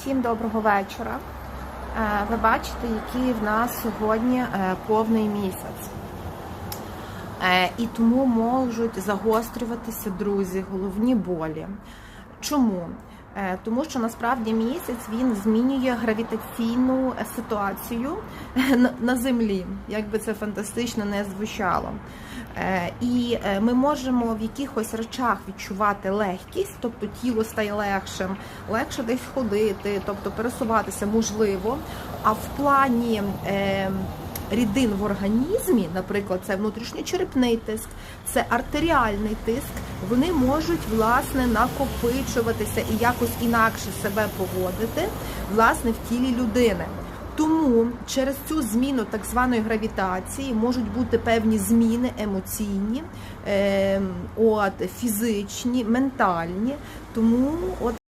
Всім доброго вечора. Е, Ви бачите, який в нас сьогодні е, повний місяць. Е, І тому можуть загострюватися друзі, головні болі. Чому? Е, Тому що насправді місяць він змінює гравітаційну ситуацію на- землі, як би це фантастично не звучало. Е, І е, ми можемо в якихось речах відчувати легкість, тобто тіло стає легшим, легше десь ходити, тобто пересуватися можливо. А в плані рідин в організмі, наприклад, це внутрішньочерепний тиск, це артеріальний тиск, вони можуть власне накопичуватися і якось інакше себе поводити власне в тілі людини. Тому через цю зміну так званої гравітації можуть бути певні зміни емоційні, е, от, фізичні, ментальні. Тому от